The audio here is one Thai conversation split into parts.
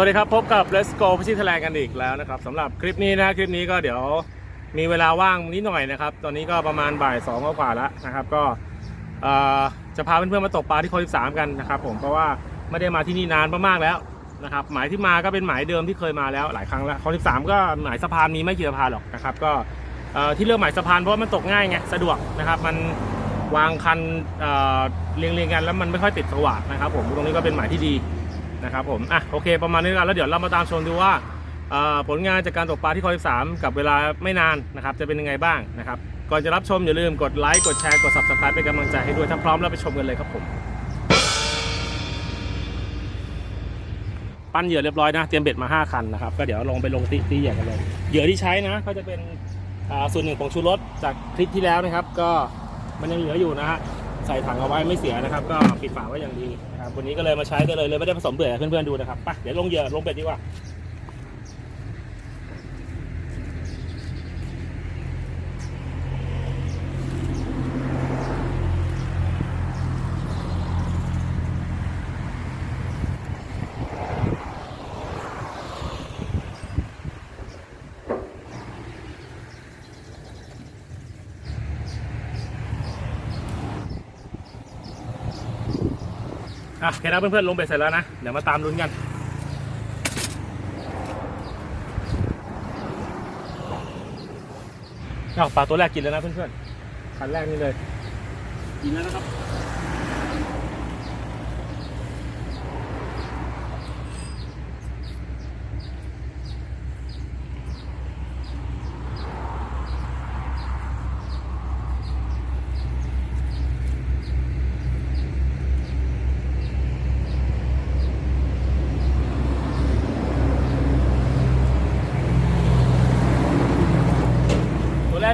วัสดีครับพบกับ Let's Go พิชิตทะเลกันอีกแล้วนะครับสำหรับคลิปนี้นะคลิปนี้ก็เดี๋ยวมีเวลาว่างนิดหน่อยนะครับ ตอนนี้ก็ประมาณบ่ายสองกว่าแล้วนะครับ ก็จะพาเพื่อนๆมาตกปลาที่คลอง13กันนะครับ ผมเพราะว่าไม่ได้มาที่นี่นานมากๆแล้วนะครับ หมายที่มาก็เป็นหมายเดิมที่เคยมาแล้วหลายครั้งแล้วคลอง13ก็หมายสะพานมีไม่กี่สะพานหรอกนะครับ ก็ที่เลือกหมายสะพานเพราะามันตกง่ายไงสะดวกนะครับ มันวางคันเเรียงๆกันแล้วมันไม่ค่อยติดสว่างนะครับ ผมตรงนี้ก็เป็นหมายที่ดี นะครับผมอะโอเคประมาณนี้แล้วกันแล้วเดี๋ยวเรามาตามชมดูว่าผลงานจากการตกปลาที่คลอง13 กับเวลาไม่นานนะครับจะเป็นยังไงบ้างนะครับก่อนจะรับชมอย่าลืมกดไลค์กดแชร์กด subscribe เป็นกำลังใจให้ด้วยถ้าพร้อมแล้วไปชมกันเลยครับผมปั้นเหยื่อเรียบร้อยนะเตรียมเบ็ดมา 5 คันนะครับก็เดี๋ยวลงไปลงตีตีเหยื่อกันเลยเหยื่อที่ใช้นะก็จะเป็นส่วนหนึ่งของชูรสจากคลิปที่แล้วนะครับ ก็มันยังเหลืออยู่นะฮะ ใส่ถังเอาไว้ไม่เสียนะครับ ก็ปิดฝาไว้อย่างดีนะครับวันนี้ก็เลยมาใช้กันเลยเลยไม่ได้ผสมเบื่อเพื่อนๆดูนะครับไปเดี๋ยวลงเหยื่อลงเบ็ดดีกว่า อะโอเคนะเพื่อนๆลงเบ็ดเสร็จแล้วนะ เดี๋ยวมาตามลุ้นกันอ้าวปลาตัวแรกกินแล้วนะเพื่อนๆคันแรกนี่เลย กินแล้วนะครับ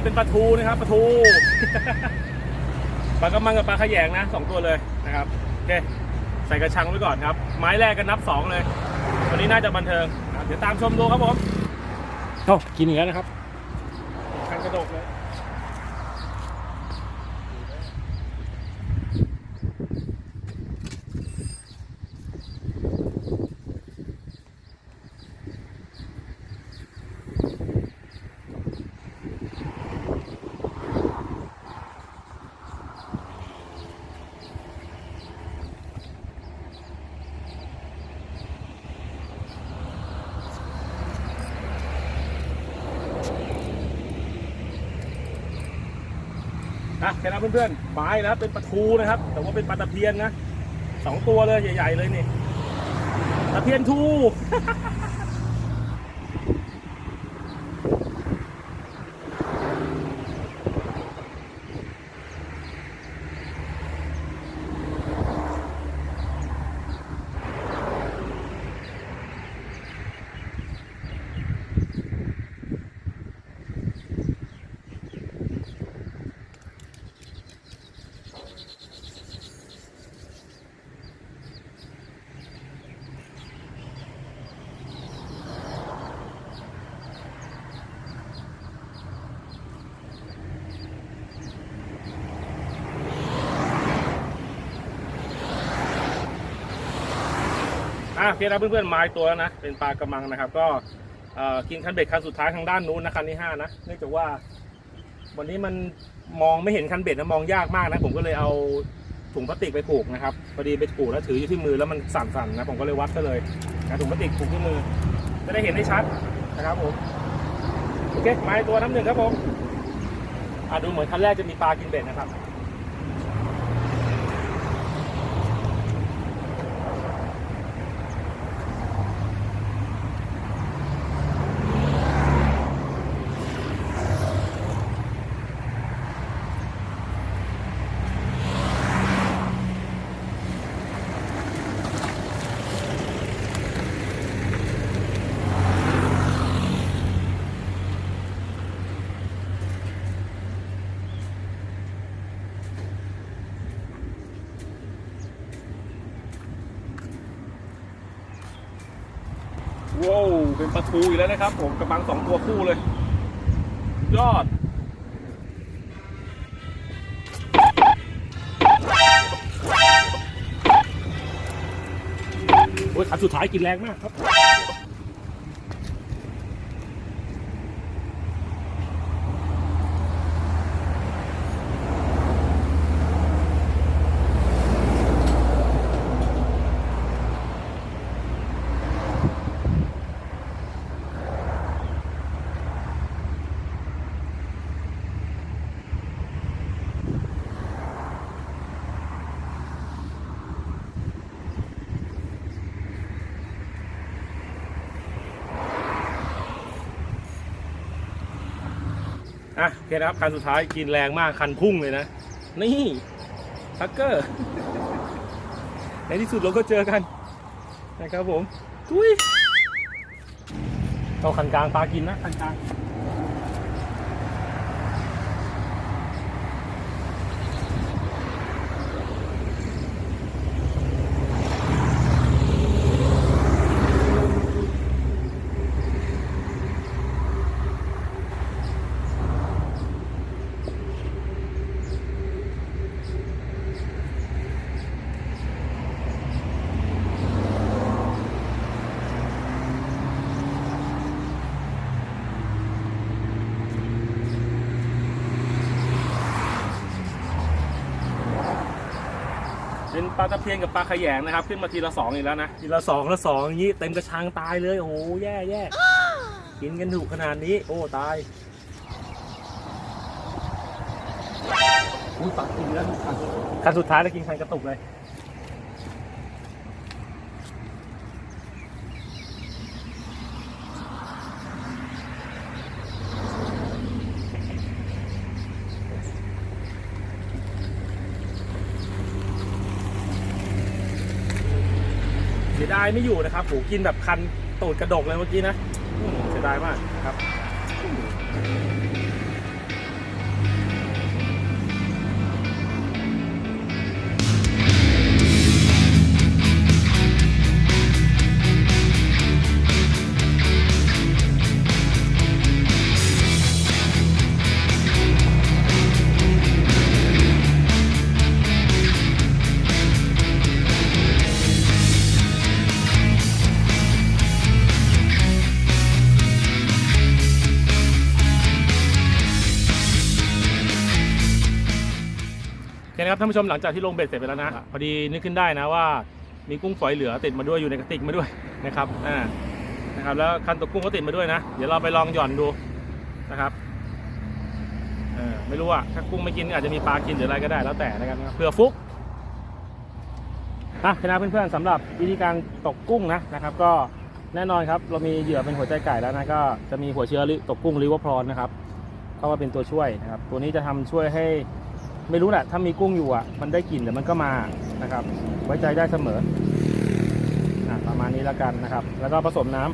เป็นปลาทูนะครับปลาทูปลากระมังกับปลาขยงนะสองตัวเลยนะครับโอเคใส่กระชังไว้ก่อนครับ ไม้แรกกันนับสองเลย วันนี้น่าจะบันเทิง เดี๋ยวตามชมดูครับผมเอากินอย่างนี้นะครับคันกระดกเลย นะแค่นั้นเพื่อนๆไม้นะเป็นปลาทูนะครับ แต่ว่าเป็นปลาตะเพียนนะสองตัวเลยใหญ่ ๆ เลยนี่ตะเพียนทู อะโอเคนะเพื่อนๆไม้ตัวแล้วนะ เป็นปลากระมังนะครับ ก็เอ่อกินคันเบ็ดคันสุดท้ายทางด้านนู้นนะคันที่ห้านะ เนื่องจากว่า วันนี้มันมองไม่เห็นคันเบ็ดนะมองยากมากนะ ผมก็เลยเอาถุงพลาสติกไปผูกนะครับ พอดีไปผูกแล้วถืออยู่ที่มือแล้วมันสั่นๆนะ ผมก็เลยวัดก็เลยนะถุงพลาสติกผูกที่มือ จะได้เห็นได้ชัดนะครับผม โอเคไม้ตัวน้ำหนึ่งครับผมอะดูเหมือนคันแรกจะมีปลากินเบ็ดนะครับ ว้าวเป็นปลาทูอีกแล้วนะครับ ผมกระบังสองตัวคู่เลย ยอด โอ้ยขันสุดท้ายกินแรงมากครับ อะโอเคนะครับคันสุดท้ายกินแรงมากคันพุ่งเลยนะ นี่ทักเกอร์ ในที่สุดเราก็เจอกัน นะครับผมทุยเอาคันกลางปลากินนะคันกลาง ปลาตะเพียนกับปลาขยงนะครับ ขึ้นมาทีละสองอีกแล้วนะทีละสองละสองอย่างนี้เต็มกระชังตายเลย โอ้โหแย่แย่กินกันถูกขนาดนี้ โอ้ตายอุ้ยปลากินแล้วคันสุดท้ายแล้วกินคันกระตุกเลยายไม่อยู่นะครับหูกินแบบคันตูดกระดกเลยเมื่อกี้นะเสียดายมากนะครับ โอเคนะครับท่านผู้ชมหลังจากที่ลงเบ็ดเสร็จไปแล้วนะพอดีนึกขึ้นได้นะว่า มีกุ้งฝอยเหลือติดมาด้วยอยู่ในกระติกมาด้วยนะครับอ่านะครับแล้วคันตกกุ้งก็ติดมาด้วยนะ เดี๋ยวเราไปลองหย่อนดูนะครับเออไม่รู้อะถ้ากุ้งไม่กินอาจจะมีปลากินหรืออะไรก็ได้แล้วแต่นะครับเผื่อฟุกอะนะเพื่อนๆสำหรับวิธีการตกกุ้งนะนะครับ ก็แน่นอนครับเรามีเหยื่อเป็นหัวใจไก่แล้วนะก็จะมีหัวเชื้อลิตกกุ้งริเวอร์พรอนนะครับเข้ามาเป็นตัวช่วยนะครับ ตัวนี้จะทำช่วยให้ ไม่รู้แหละถ้ามีกุ้งอยู่อะ มันได้กลิ่นเดี๋ยวมันก็มานะครับ ไว้ใจได้เสมออะประมาณนี้แล้วกันนะครับ แล้วก็ผสมน้ำ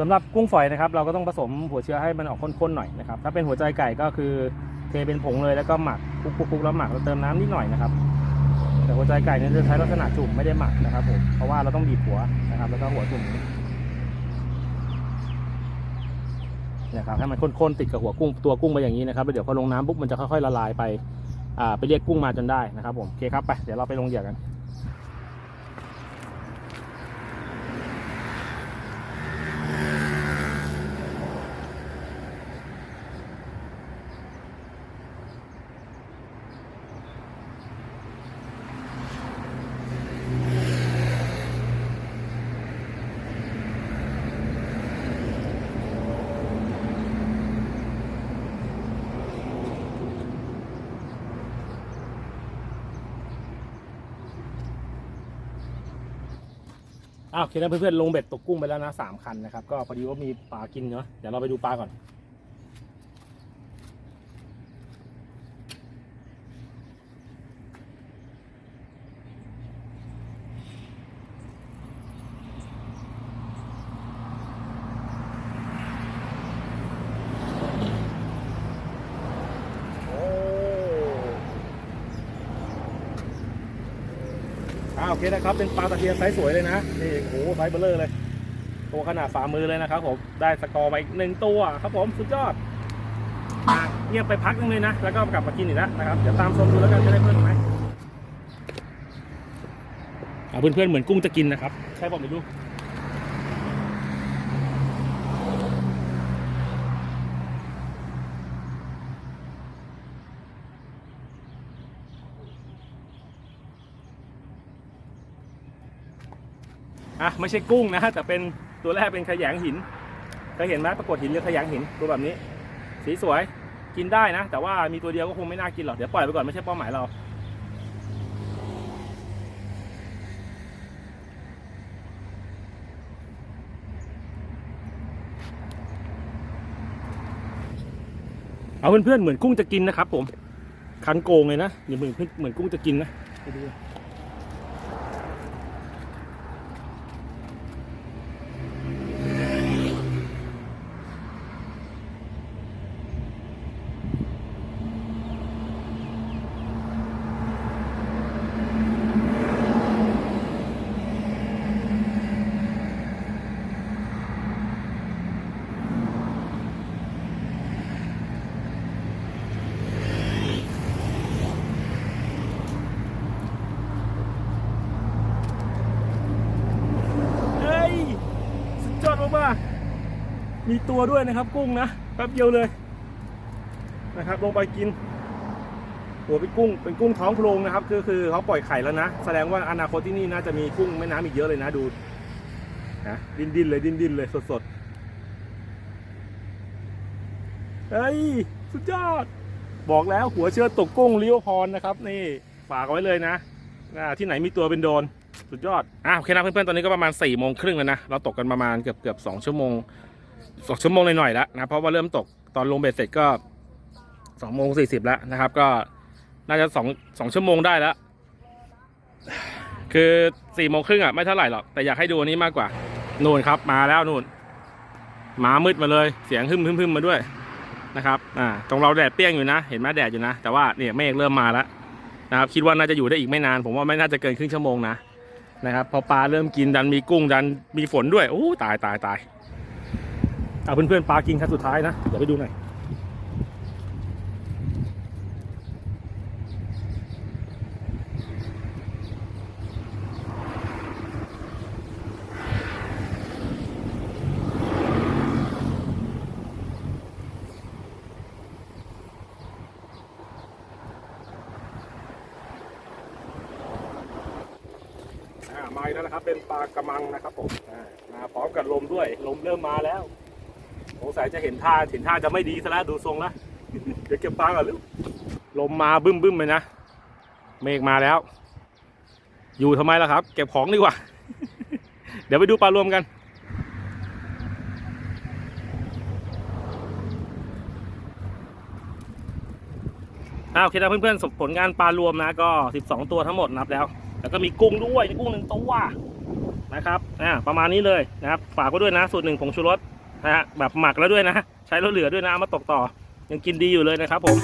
สำหรับกุ้งฝอยนะครับ เราก็ต้องผสมหัวเชื้อให้มันออกข้นๆหน่อยนะครับ ถ้าเป็นหัวใจไก่ก็คือเทเป็นผงเลยแล้วก็หมัก คลุกๆแล้วหมักแล้วเติมน้ำนิดหน่อยนะครับ แต่หัวใจไก่เนี่ยจะใช้ลักษณะจุ่มไม่ได้หมักนะครับผมเพราะว่าเราต้องบีบหัวนะครับ แล้วก็หัวจุ่มนี้นะครับให้มันข้นๆติดกับหัวกุ้งตัวกุ้งไปอย่างนี้นะครับแล้วเดี๋ยวพอลงน้ำปุ๊บมันจะค่อยๆละลายไปอ่าไปเรียกกุ้งมาจนได้นะครับผมโอเคครับไปเดี๋ยวเราไปลงเหยื่อกัน อ้าวโอเคนะเพื่อนๆลงเบ็ดตกกุ้งไปแล้วนะสามคันนะครับก็พอดีว่ามีปลากินเนาะเดี๋ยวเราไปดูปลาก่อน โอ้อ่าโอ เคนะครับ เป็นปลาตะเพียนไซส์สวยเลยนะ นี่โอ้โหไซส์เบลเลอร์เลย ตัวขนาดฝ่ามือเลยนะครับผม ได้สกอร์มาอีกหนึ่งตัวครับผม สุดยอดเงียบไปพักนึงเลยนะ แล้วก็กลับมากินอีกแล้วนะครับ เดี๋ยวตามชมดูแล้วกันจะได้เพิ่มไหมอ่าเพื่อนๆเหมือนกุ้งจะกินนะครับ ใช่ผมไป อะไม่ใช่กุ้งนะแต่เป็นตัวแรกเป็นขยงหินเคยเห็นไหมปรากฏหินหรือขยงหินตัวแบบนี้ สีสวยกินได้นะ แต่ว่ามีตัวเดียวก็คงไม่น่ากินหรอกเดี๋ยวปล่อยไปก่อนไม่ใช่เป้าหมายเราเอาเพื่อนๆเหมือนกุ้งจะกินนะครับผมคันโกงเลยนะอย่าเหมือนเหมือนกุ้งจะกินนะไปดูเฮ้ยสุดยอด มากๆ มีตัวด้วยนะครับกุ้งนะแป๊บเดียวเลยนะครับลงไปกินหัวเป็นกุ้งเป็นกุ้งท้องโพรงนะครับคือคือเขาปล่อยไข่แล้วนะ แสดงว่าอนาคตที่นี่น่าจะมีกุ้งแม่น้ำอีกเยอะเลยนะดูนะดินดินเลยดินดินเลยสดๆเฮ้ยสุดยอด บอกแล้วหัวเชื้อตกกุ้งเลิโอพรนะครับ นี่ฝากไว้เลยนะที่ไหนมีตัวเป็นโดน สุดยอด อะโอเคนะเพื่อนๆ ตอนนี้ก็ประมาณ4ี่โมงครึ่งแล้วนะ เราตกกันประมาณเกือบเกือบสองชั่วโมงสองชั่วโมงหน่อยๆแล้วนะ เพราะว่าเริ่มตกตอนลงเบ็ดเสร็จก็สองโมงสี่สิบแล้วนะครับ ก็น่าจะสองสองชั่วโมงได้แล้ว คือสี่โมงครึ่งอะไม่เท่าไหร่หรอก แต่อยากให้ดูอันนี้มากกว่า นู่นครับมาแล้วนู่นหมามืดมาเลย เสียงหึมหึมหึมมาด้วยนะครับ อ่า ตรงเราแดดเปรี้ยงอยู่นะ เห็นไหมแดดอยู่นะ แต่ว่าเนี่ยเมฆเริ่มมาแล้วนะครับ คิดว่าน่าจะอยู่ได้อีกไม่นาน ผมว่าไม่น่าจะเกินครึ่งชั่วโมงนะ นะครับพอปลาเริ่มกินดันมีกุ้งดันมีฝนด้วยโอ้ตายตายตายเอาเพื่อนๆปลากินครั้งสุดท้ายนะเดี๋ยวไปดูหน่อย มาอีกแล้วนะครับ เป็นปลากระมังนะครับผมมาพร้อมกับลมด้วย ลมเริ่มมาแล้วสงสัยจะเห็นท่าเห็นท่าจะไม่ดีซะแล้วดูทรงล้วเดี๋ยวเก็บปลาก่อนลูกลมมาบึ้มบึ้มเลยนะเมฆมาแล้ว อยู่ทำไมล่ะครับ เก็บของดีกว่า เดี๋ยวไปดูปลารวมกันอ่าโอเคนะเพื่อนๆผลงานปลารวมนะก็ 12 ตัวทั้งหมดนับแล้ว แล้วก็มีกุ้งด้วยกุ้งหนึ่งตัวนะครับอ่าประมาณนี้เลยนะครับ ฝากไว้ด้วยนะ สูตรหนึ่งผงชูรสนะฮะแบบหมักแล้วด้วยนะ ใช้แล้วเหลือด้วยนะมาตกต่อ ยังกินดีอยู่เลยนะครับผม